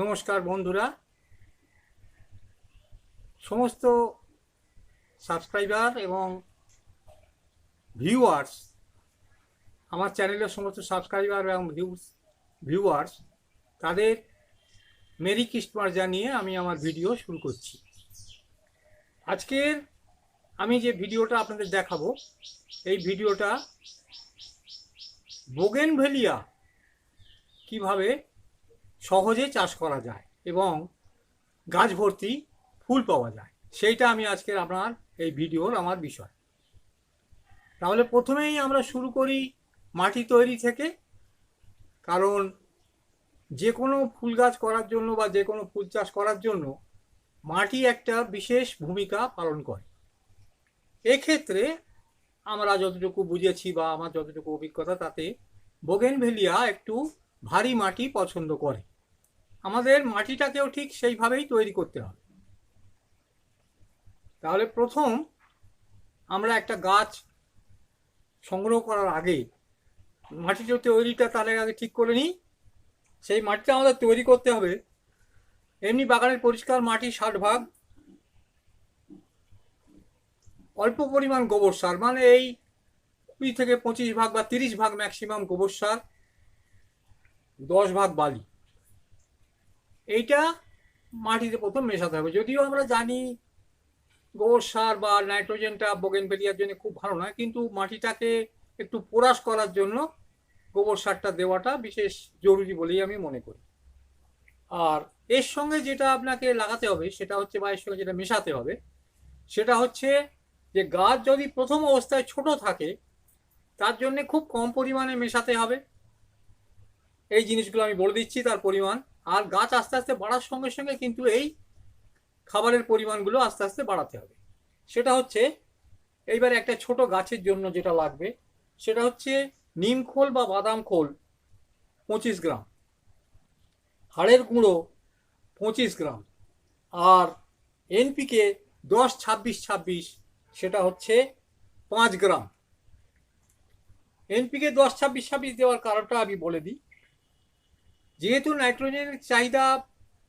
নমস্কার বন্ধুরা। সমস্ত সাবস্ক্রাইবার এবং ভিউয়ার্স, আমার চ্যানেলের সমস্ত সাবস্ক্রাইবার এবং ভিউয়ার্স, তাদের মেরি ক্রিস্টমাস জানিয়ে আমি আমার ভিডিও শুরু করছি। আজকের আমি যে ভিডিওটা আপনাদের দেখাবো, এই ভিডিওটা বোগেনভেলিয়া কীভাবে সহজে চাষ করা যায় এবং গাছ ভর্তি ফুল পাওয়া যায়। সেইটা আমি আজকের আপনার এই ভিডিওর আমার বিষয়। তাহলে প্রথমেই আমরা শুরু করি মাটি তৈরি থেকে। কারণ যে কোনো ফুল গাছ করার জন্য বা যে কোনো ফুল চাষ করার জন্য মাটি একটা বিশেষ ভূমিকা পালন করে। এক্ষেত্রে আমরা যতটুকু বুঝেছি বা আমার যতটুকু অভিজ্ঞতা, তাতে বোগেনভেলিয়া একটু ভারী মাটি পছন্দ করে। আমাদের মাটিটাকেও ঠিক সেইভাবেই তৈরি করতে হবে। তাহলে প্রথম আমরা একটা গাছ সংগ্রহ করার আগে মাটিটা তৈরিটা তাহলে আগে ঠিক করে নিই। সেই মাটিটা আমাদের তৈরি করতে হবে। এমনি বাগানের পরিষ্কার মাটি ষাট ভাগ। অল্প পরিমাণ গোবর সার মানে এই কুড়ি থেকে পঁচিশ ভাগ বা তিরিশ ভাগ ম্যাক্সিমাম গোবর সার, দশ ভাগ বালি। এইটা মাটিতে প্রথম মেশাতে হবে। যদিও আমরা জানি গোবর সার বা নাইট্রোজেনটা বোগেনভেলিয়ার জন্য খুব ভালো নয়, কিন্তু মাটিটাকে একটু পোরাস করার জন্য গোবর সারটা দেওয়াটা বিশেষ জরুরি বলেই আমি মনে করি। আর এর সঙ্গে যেটা আপনাকে লাগাতে হবে, সেটা হচ্ছে বা এর সঙ্গে যেটা মেশাতে হবে, সেটা হচ্ছে যে গাছ যদি প্রথম অবস্থায় ছোট থাকে, তার জন্য খুব কম পরিমাণে মেশাতে হবে। এই জিনিসগুলো আমি বলে দিচ্ছি, তার পরিমাণ। আর গাছ আস্তে আস্তে বাড়ার সঙ্গে সঙ্গে কিন্তু এই খাবারের পরিমাণগুলো আস্তে আস্তে বাড়াতে হবে। সেটা হচ্ছে, এইবারে একটা ছোট গাছের জন্য যেটা লাগবে, সেটা হচ্ছে নিম খোল বা বাদাম খোল পঁচিশ গ্রাম, হাড়ের গুঁড়ো পঁচিশ গ্রাম, আর এনপিকে দশ ছাব্বিশ ছাব্বিশ, সেটা হচ্ছে পাঁচ গ্রাম। এনপিকে দশ ছাব্বিশ ছাব্বিশ দেওয়ার কারণটা আমি বলে দিই। যেহেতু নাইট্রোজেনের চাহিদা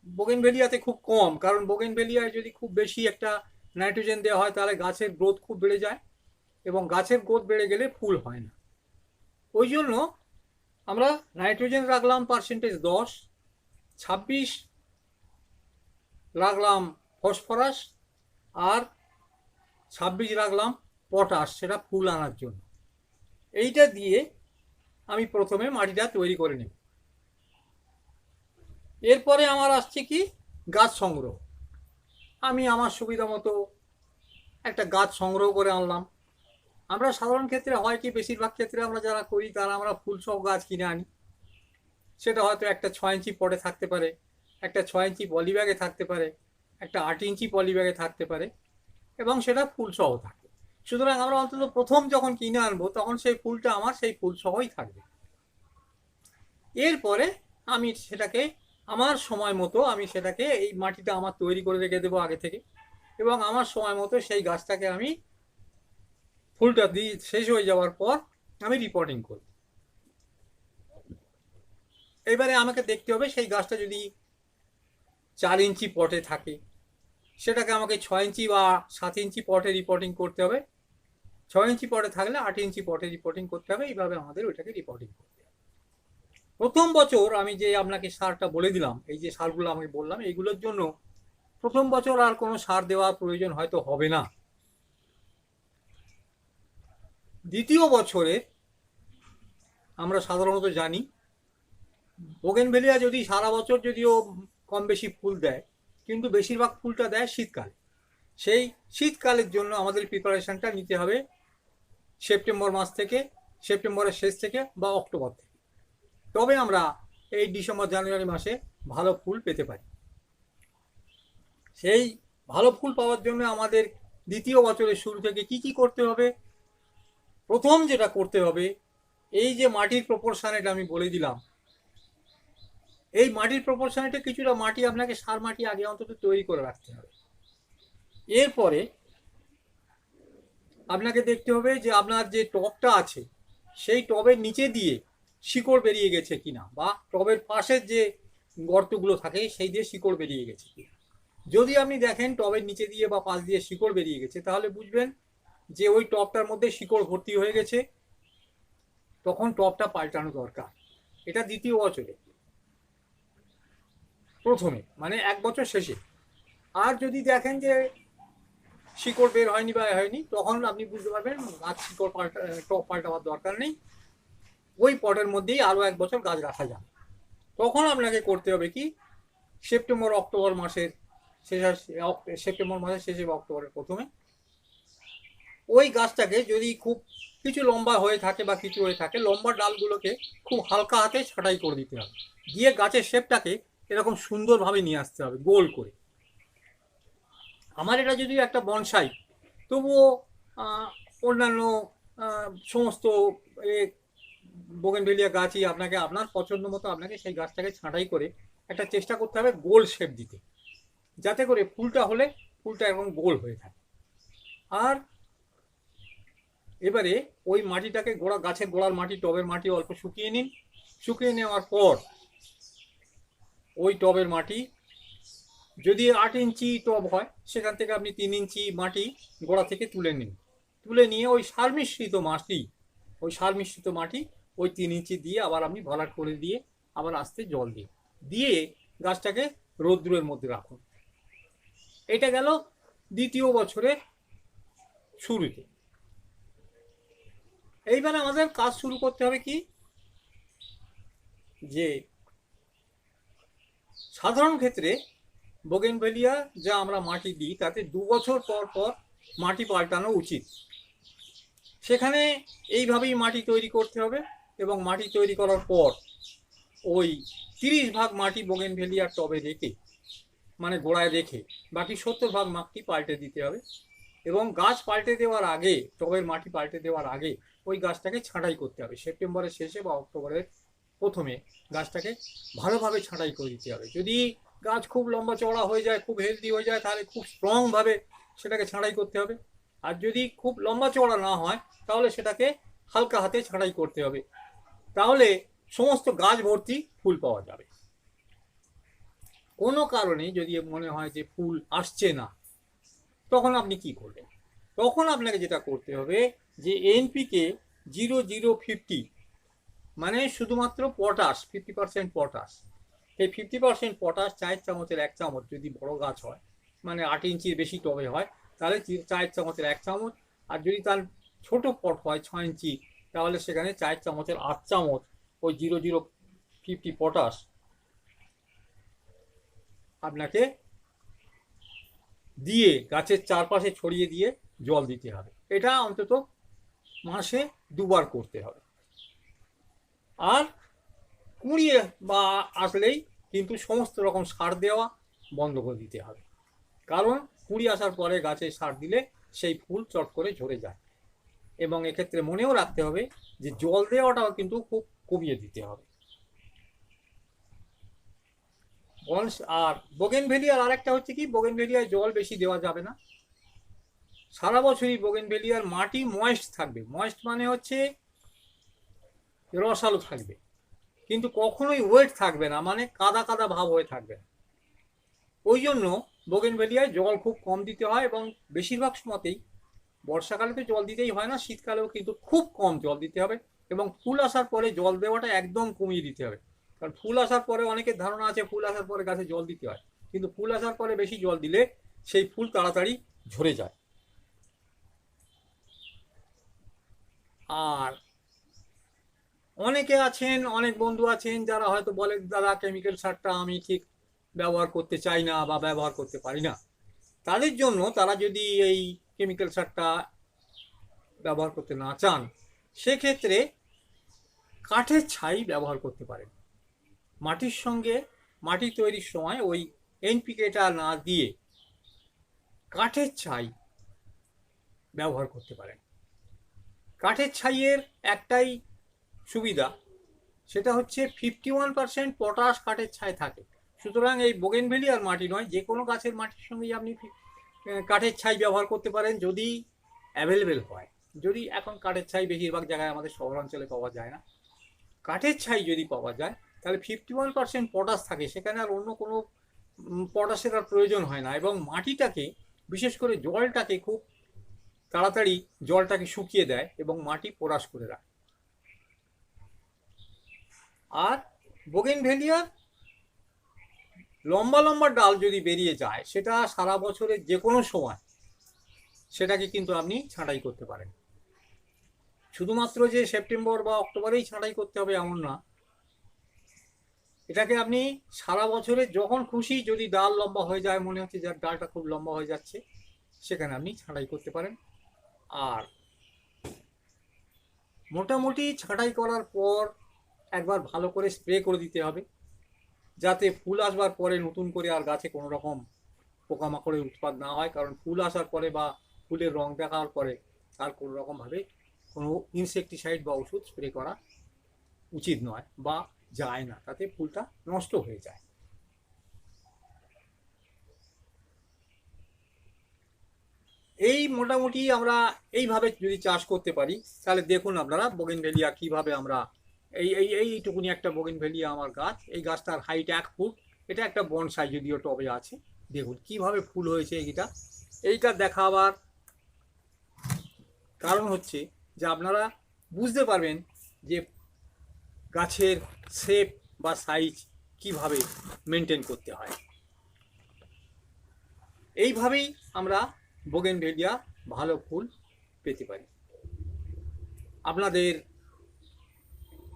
বোগেনভেলিয়াতে খুব কম, কারণ বোগেনভেলিয়ায় যদি খুব বেশি একটা নাইট্রোজেন দেওয়া হয়, তাহলে গাছের গ্রোথ খুব বেড়ে যায় এবং গাছের গ্রোথ বেড়ে গেলে ফুল হয় না। ওই জন্য আমরা নাইট্রোজেন রাখলাম পার্সেন্টেজ দশ, ছাব্বিশ রাখলাম ফসফরাস আর ছাব্বিশ রাখলাম পটাশ, সেটা ফুল আনার জন্য। এইটা দিয়ে আমি প্রথমে মাটিটা তৈরি করে নেব। এরপরে আমার আসছে কি? গাছ সংগ্রহ। আমি আমার সুবিধা মতো একটা গাছ সংগ্রহ করে আনলাম। আমরা সাধারণ ক্ষেত্রে হয় কি? বেশিরভাগ ক্ষেত্রে আমরা যারা করি, তারা আমরা ফুল সহ গাছ কিনে আনি। সেটা হয়তো একটা ছয় ইঞ্চি পটে থাকতে পারে, একটা ছয় ইঞ্চি পলি ব্যাগে থাকতে পারে, একটা আট ইঞ্চি পলি ব্যাগে থাকতে পারে এবং সেটা ফুল সহ থাকে। সুতরাং আমরা অন্তত প্রথম যখন কিনে আনব, তখন সেই ফুলটা আমার সেই ফুল সহই থাকবে। এরপরে আমি সেটাকে আমার সময় মতো আমি সেটাকে এই মাটিটা আমার তৈরি করে রেখে দেবো আগে থেকে। এবং আমার সময় মতো সেই গাছটাকে আমি ফুলটা দিই শেষ হয়ে যাওয়ার পর আমি রিপোর্টিং করব। এবারে আমাকে দেখতে হবে সেই গাছটা যদি চার ইঞ্চি পটে থাকে, সেটাকে আমাকে ছয় ইঞ্চি বা সাত ইঞ্চি পটে রিপোর্টিং করতে হবে। ছয় ইঞ্চি পটে থাকলে আট ইঞ্চি পটে রিপোর্টিং করতে হবে। এইভাবে আমাদের ওইটাকে রিপোর্টিং করতে হবে। প্রথম বছর আমি যে আপনাকে সারটা বলে দিলাম, এই যে সারগুলো আমি বললাম, এইগুলোর জন্য প্রথম বছর আর কোনো সার দেওয়ার প্রয়োজন হয়তো হবে না। দ্বিতীয় বছরে আমরা সাধারণত জানি, বোগেনভেলিয়া যদি সারা বছর যদিও কম বেশি ফুল দেয়, কিন্তু বেশিরভাগ ফুলটা দেয় শীতকালে। সেই শীতকালের জন্য আমাদের প্রিপারেশনটা নিতে হবে সেপ্টেম্বর মাস থেকে, সেপ্টেম্বরের শেষ থেকে বা অক্টোবর থেকে। তবে আমরা এই ডিসেম্বর, জানুয়ারি মাসে ভালো ফুল পেতে পারি। সেই ভালো ফুল পাওয়ার জন্য আমাদের দ্বিতীয় বছরের শুরু থেকে কি কি করতে হবে? প্রথম যেটা করতে হবে, এই যে মাটির প্রপোর্শনেটা আমি বলে দিলাম। এই মাটির প্রপোর্শনেটে কিছুটা মাটি আপনাকে সার মাটি আগে অন্তত তৈরি করে রাখতে হবে। এরপরে আপনাকে দেখতে হবে যে আপনার যে টবটা আছে, সেই টবের নিচে দিয়ে শিকড় বেরিয়ে গেছে কিনা বা টবের পাশের যে গর্তগুলো থাকে, সেই দিয়ে শিকড় বেরিয়ে গেছে কিনা। যদি আপনি দেখেন টবের নিচে দিয়ে বা পাশ দিয়ে শিকড় বেরিয়ে গেছে, তাহলে বুঝবেন যে ওই টবটার মধ্যে শিকড় ভর্তি হয়ে গেছে। তখন টবটা পাল্টানো দরকার। এটা দ্বিতীয় বছরে। প্রথমে মানে এক বছর শেষে। আর যদি দেখেন যে শিকড় বের হয়নি বা হয়নি, তখন আপনি বুঝতে পারবেন গাছ শিকড় পাল্টা টপ পাল্টাবার দরকার নেই। ওই পটের মধ্যেই আরও এক বছর গাছ রাখা যায় তখন আপনাকে করতে হবে কি? সেপ্টেম্বর, অক্টোবর মাসের শেষে, সেপ্টেম্বর মাসের শেষে বা অক্টোবরের প্রথমে ওই গাছটাকে যদি খুব কিছু লম্বা হয়ে থাকে বা কিছু হয়ে থাকে, লম্বা ডালগুলোকে খুব হালকা হাতে ছাঁটাই করে দিতে হবে। দিয়ে গাছের শেপটাকে এরকম সুন্দরভাবে নিয়ে আসতে হবে, গোল করে। আমার এটা যদি একটা বনসাই, তবুও অন্যান্য সমস্ত বোগেনভেলিয়া গাছই আপনাকে আপনার পছন্দ মতো আপনাকে সেই গাছটাকে ছাঁটাই করে একটা চেষ্টা করতে হবে গোল শেপ দিতে। যাতে করে ফুলটা হলে ফুলটা এরকম গোল হয়ে থাকে। আর এবারে ওই মাটিটাকে গোড়া, গাছের গোড়ার মাটি, টবের মাটি অল্প শুকিয়ে নিন। শুকিয়ে নেওয়ার পর ওই টবের মাটি যদি আট ইঞ্চি টব হয়, সেখান থেকে আপনি তিন ইঞ্চি মাটি গোড়া থেকে তুলে নিন। তুলে নিয়ে ওই সার মিশ্রিত মাটি, ওই সার মিশ্রিত মাটি ওই তিন ইঞ্চি দিয়ে আবার আপনি ভরাট করে দিয়ে আবার আস্তে জল দিন। দিয়ে গাছটাকে রৌদ্রের মধ্যে রাখুন। এটা গেল দ্বিতীয় বছরের শুরুতে। এইবার আমাদের কাজ শুরু করতে হবে কি? যে সাধারণ ক্ষেত্রে বোগেনভেলিয়া যা আমরা মাটি দিই, তাতে দু বছর পর পর মাটি পাল্টানো উচিত। সেখানে এইভাবেই মাটি তৈরি করতে হবে। এবং মাটি তৈরি করার পর ওই তিরিশ ভাগ মাটি বোগেনভেলিয়ার টবে রেখে মানে গোড়ায় রেখে, বাকি সত্তর ভাগ মাটি পাল্টে দিতে হবে এবং গাছ পাল্টে দেওয়ার আগে, টবের মাটি পাল্টে দেওয়ার আগে ওই গাছটাকে ছাঁটাই করতে হবে। সেপ্টেম্বরের শেষে বা অক্টোবরের প্রথমে গাছটাকে ভালোভাবে ছাঁটাই করে দিতে হবে। যদি গাছ খুব লম্বা চওড়া হয়ে যায়, খুব হেলদি হয়ে যায়, তাহলে খুব স্ট্রংভাবে সেটাকে ছাঁটাই করতে হবে। আর যদি খুব লম্বা চওড়া না হয়, তাহলে সেটাকে হালকা হাতে ছাঁটাই করতে হবে। তাহলে সমস্ত গাছ ভর্তি ফুল পাওয়া যাবে। কোনো কারণে যদি মনে হয় যে ফুল আসছে না, তখন আপনি কি করবেন? তখন আপনাকে যেটা করতে হবে যে এনপিকে জিরো জিরো ফিফটি মানে শুধুমাত্র পটাশ ফিফটি পার্সেন্ট পটাশ এই ফিফটি পার্সেন্ট পটাশ চায়ের চামচের এক চামচ যদি বড় গাছ হয় মানে আট ইঞ্চির বেশি টবে হয়, তাহলে চায়ের চামচের এক চামচ। আর যদি তার ছোট পট হয় ছ ইঞ্চি তাহলে সেখানে চায়ের চামচের আট চামচ ওই জিরো জিরো ফিফটি পটাশ আপনাকে দিয়ে গাছের চারপাশে ছড়িয়ে দিয়ে জল দিতে হবে। এটা অন্তত মাসে দুবার করতে হবে। আর কুড়িয়ে বা আসলেই কিন্তু সমস্ত রকম সার দেওয়া বন্ধ করে দিতে হবে। কারণ কুড়ি আসার পরে গাছে সার দিলে সেই ফুল চট করে ঝরে যায়। এবং এক্ষেত্রে মনেও রাখতে হবে যে জল দেওয়াটাও কিন্তু খুব কমিয়ে দিতে হবে। আর বোগেনভেলিয়ার আরেকটা হচ্ছে কি বোগেনভেলিয়ায় জল বেশি দেওয়া যাবে না। সারা বছরই বোগেনভেলিয়ার মাটি ময়েস্ট থাকবে। ময়েস্ট মানে হচ্ছে রসালো থাকবে। কিন্তু কখনোই ওয়েট থাকবে না মানে কাদা কাদা ভাব হয়ে থাকবে না। ওই জন্য বোগেনভেলিয়ায় জল খুব কম দিতে হয় এবং বেশিরভাগ সময়তেই বর্ষাকালে তো জল দিতেই হয় না, শীতকালেও কিন্তু খুব কম জল দিতে হবে এবং ফুল আসার পরে জল দেওয়াটা একদম কমিয়ে দিতে হবে। কারণ ফুল আসার পরে অনেকের ধারণা আছে ফুল আসার পরে গাছে জল দিতে হয়, কিন্তু ফুল আসার পরে বেশি জল দিলে সেই ফুল তাড়াতাড়ি ঝরে যায়। আর অনেকে আছেন, অনেক বন্ধু আছেন যারা হয়তো বলে দাদা কেমিক্যাল সারটা আমি ঠিক ব্যবহার করতে চাই না বা ব্যবহার করতে পারি না। তাদের জন্য তারা যদি এই কেমিক্যাল সারটা ব্যবহার করতে না চান, সেক্ষেত্রে কাঠের ছাই ব্যবহার করতে পারেন। মাটির সঙ্গে মাটি তৈরির সময় ওই এনপিকেটা না দিয়ে কাঠের ছাই ব্যবহার করতে পারেন। কাঠের ছাইয়ের একটাই সুবিধা, সেটা হচ্ছে ফিফটি ওয়ান পার্সেন্ট পটাশ কাঠের ছাই থাকে। সুতরাং এই বোগেনভেলি আর মাটি নয়, যে কোনো গাছের মাটির সঙ্গেই আপনি কাঠের ছাই ব্যবহার করতে পারেন যদি অ্যাভেলেবেল হয়। যদি এখন কাঠের ছাই বেশিরভাগ জায়গায় আমাদের শহরাঞ্চলে পাওয়া যায় না। কাঠের ছাই যদি পাওয়া যায়, তাহলে ফিফটি ওয়ান পার্সেন্ট পটাশ থাকে, সেখানে আর অন্য কোনো পটাশের আর প্রয়োজন হয় না। এবং মাটিটাকে, বিশেষ করে জলটাকে খুব তাড়াতাড়ি জলটাকে শুকিয়ে দেয় এবং মাটি পোরাস করে রাখে। আর বোগেনভেলিয়ার লম্বা লম্বা ডাল যদি বেরিয়ে যায়, সেটা সারা বছরের যে কোনো সময় সেটাকে কিন্তু আপনি ছাঁটাই করতে পারেন। শুধুমাত্র যে সেপ্টেম্বর বা অক্টোবরেই ছাঁটাই করতে হবে এমন না। এটাকে আপনি সারা বছরে যখন খুশি যদি ডাল লম্বা হয়ে যায়, মনে হচ্ছে যার ডালটা খুব লম্বা হয়ে যাচ্ছে, সেখানে আপনি ছাঁটাই করতে পারেন। আর মোটামুটি ছাঁটাই করার পর একবার ভালো করে স্প্রে করে দিতে হবে। যাতে ফুল আসবার পরে নতুন করে আর গাছে কোনো রকম পোকামাকড়ের উৎপাদ না হয়, কারণ ফুল আসার পরে বা ফুলের রং দেখার পরে আর কোনো রকমভাবে কোনো ইনসেকটিসাইড বা ওষুধ স্প্রে করা উচিত নয় বা যায় না। তাতে ফুলটা নষ্ট হয়ে যায়। এই মোটামুটি আমরা এইভাবে যদি চাষ করতে পারি, তাহলে দেখুন আপনারা বোগেনভেলিয়া কীভাবে আমরা এই এই এইটুকুনি একটা বোগেনভেলিয়া আমার গাছ। এই গাছটার হাইট এক ফুট। এটা একটা বনসাই যদিও টবে আছে। দেখুন কীভাবে ফুল হয়েছে এইটা। এইটা দেখাবার কারণ হচ্ছে যে আপনারা বুঝতে পারবেন যে গাছের শেপ বা সাইজ কীভাবে মেনটেন করতে হয়। এইভাবেই আমরা বোগেনভেলিয়া ভালো ফুল পেতে পারি। আপনাদের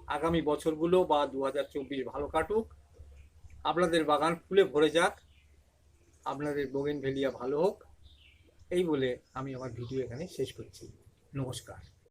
আগামী বছরগুলো বা দু হাজার চব্বিশ ভালো কাটুক। আপনাদের বাগান ফুলে ভরে যাক। আপনাদের বগেন ভেলিয়া ভালো হোক। এই বলে আমি আমার ভিডিও এখানে শেষ করছি। নমস্কার।